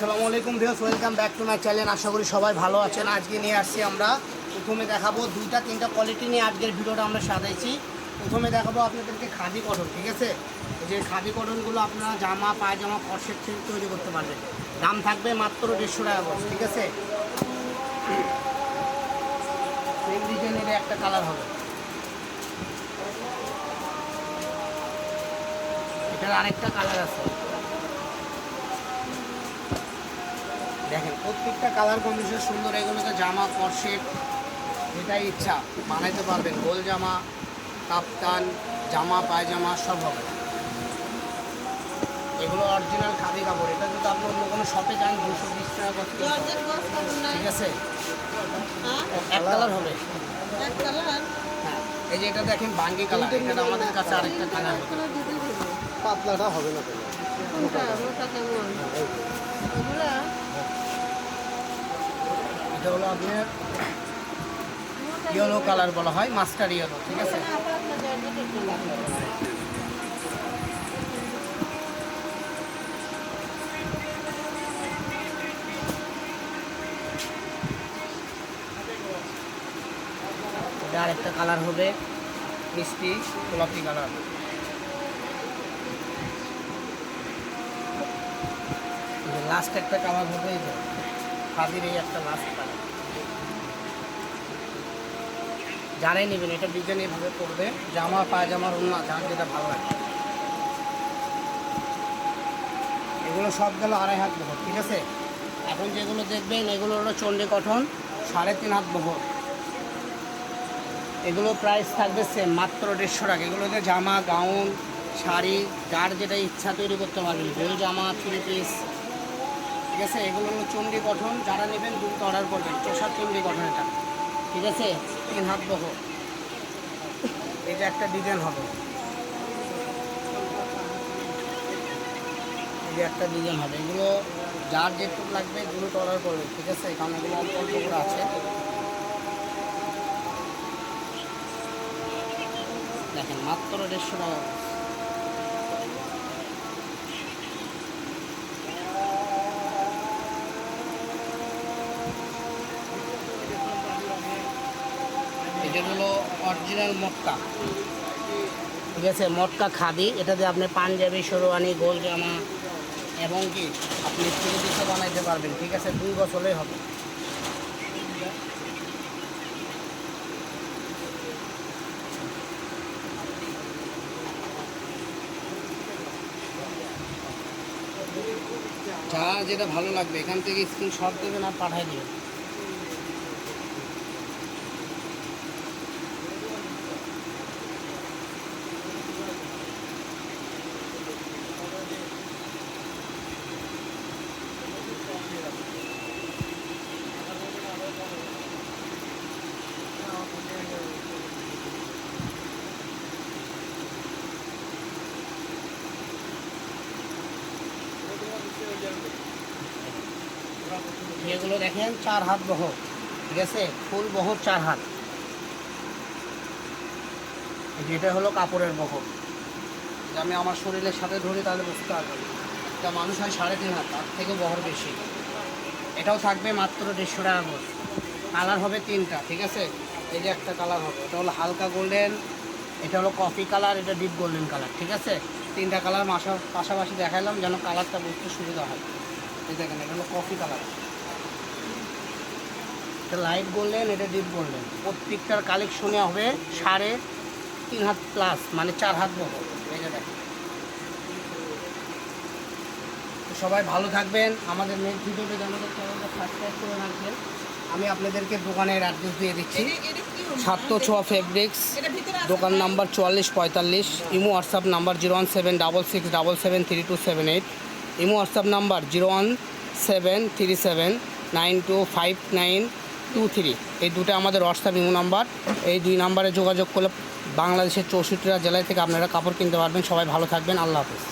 আসসালামু আলাইকুম views welcome back to my channel. আশা করি সবাই ভালো আছেন। আজকে নিয়ে আসছি আমরা। প্রথমে দেখাবো দুইটা, তিনটা কোয়ালিটি নিয়ে আজকের ভিডিওটা আমরা সাজাইছি। প্রথমে দেখাবো আপনাদেরকে খাদি কটন, ঠিক আছে? যে খাদি কটনগুলো আপনারা জামা, পায়জামা কর্সেট থেকে তৈরি করতে পারবেন। দাম থাকবে মাত্র দেড়শো টাকা করে, ঠিক আছে? একটা কালার হবে। এটার আরেকটা কালার আছে। দেখেন প্রত্যেকটা কালার কম্বিনেশন সুন্দর এগুলোতে জামা করসেট যেটাই ইচ্ছা। বানাইতে পারবেন গোল জামা কাপ্তান জামা পায়জামা সব হবে। এগুলো অরিজিনাল খাদি কাপড় এটা যদি আপনি অন্য কোনো শপে যান দুশো বিশ টাকা কত ঠিক আছে? হ্যাঁ? এক কালার হবে। হ্যাঁ এই যে এটা দেখেন বাঙ্গি কালার এটা আমাদের কাছে আরেকটা কালার পাতলাটা হবে না এটা হলো আপনার ইয়েলো কালার বলা হয়, মাস্টার ইয়েলো, ঠিক আছে? আরেকটা কালার হবে, মিষ্টি, গোলাপি কালার। লাস্ট একটা কালার হবে এই যে খাদির এই একটা লাস্ট কালার যারাই নেবেন, এটা ডিজাইন এভাবে করবে, জামা, পায়জামার অন্য যার যেটা ভালো লাগে। এগুলো সব গেল আড়াই হাত বহর, ঠিক আছে? এখন যেগুলো দেখবেন, এগুলো হলো চণ্ডী গঠন সাড়ে তিন হাত বহর। এগুলো প্রাইস থাকবে সেম মাত্র দেড়শো টাকা। এগুলোতে জামা গাউন শাড়ি, যার যেটা ইচ্ছা তৈরি করতে পারবেন। বেল জামা থ্রি পিস ঠিক আছে? এগুলো হলো চণ্ডী গঠন। যারা নেবেন দ্রুত অর্ডার করবেন। চষার চণ্ডী গঠন এটা। ঠিক আছে? তিন হাত বহ। এটা একটা ডিজাইন হবে। যে একটা ডিজাইন হবে। এগুলো যার যেটুকু লাগবে দ্রুত অর্ডার করবেন। ঠিক আছে? কারণ এগুলো অল্প অল্প করে আছে। দেখেন, মাত্র দেড়শো টাকা। হলো অরিজিনাল মটকা। ঠিক আছে? মটকা খাদি। এটাতে আপনি পাঞ্জাবি, শেরওয়ানি গোল জামা এবং কি আপনি থ্রি বানাইতে পারবেন। ঠিক আছে? দুই বছরেই হবে। যা যেটা ভালো লাগবে, এখান থেকে স্ক্রিনশট দেবেন আর পাঠাই দেবেন। এগুলো দেখেন, চার হাত বহর ঠিক আছে? ফুল বহর চার হাত। এই যে এটা হলো কাপড়ের এটা আমি আমার শরীরের সাথে ধরি তাহলে বুঝতে পারবেন। একটা মানুষ হয় সাড়ে তিন হাত, তার থেকে বহর বেশি। এটাও থাকবে মাত্র দেড়শো টাকা করে। কালার হবে তিনটা, ঠিক আছে? এই যে একটা কালার হবে। এটা হলো হালকা গোল্ডেন, এটা হলো কফি কালার, এটা ডিপ গোল্ডেন কালার, ঠিক আছে? তিনটা কালার মাসা পাশাপাশি দেখালাম যেন কালারটা বুঝতে সুবিধা হয়। এই দেখেন, এটা হলো কফি কালার। এটা লাইট গোল্ডেন এটা ডিপ গোল্ডেন প্রত্যেকটার কালেকশনে হবে সাড়ে তিন হাত প্লাস মানে চার হাত বড়। দেখেন। সবাই ভালো থাকবেন। আমাদের নেক্সট ভিডিওতে আমাদের চ্যানেলটা সাবস্ক্রাইব করে রাখবেন। আমি আপনাদেরকে দোকানের অ্যাড্রেস দিয়ে দিচ্ছি। সাত্য ছোয়া ফেব্রিক্স দোকান নাম্বার চুয়াল্লিশ পঁয়তাল্লিশ imo WhatsApp number zero one seven double six double seven three two seven eight imo WhatsApp number zero one seven three seven nine two five nine two three এই দুটো আমাদের WhatsApp imo number এই দুই নাম্বারে যোগাযোগ করলে বাংলাদেশের চৌষট্টিটা জেলায় থেকে আপনারা কাপড় কিনতে পারবেন। সবাই ভালো থাকবেন। আল্লাহ হাফিজ।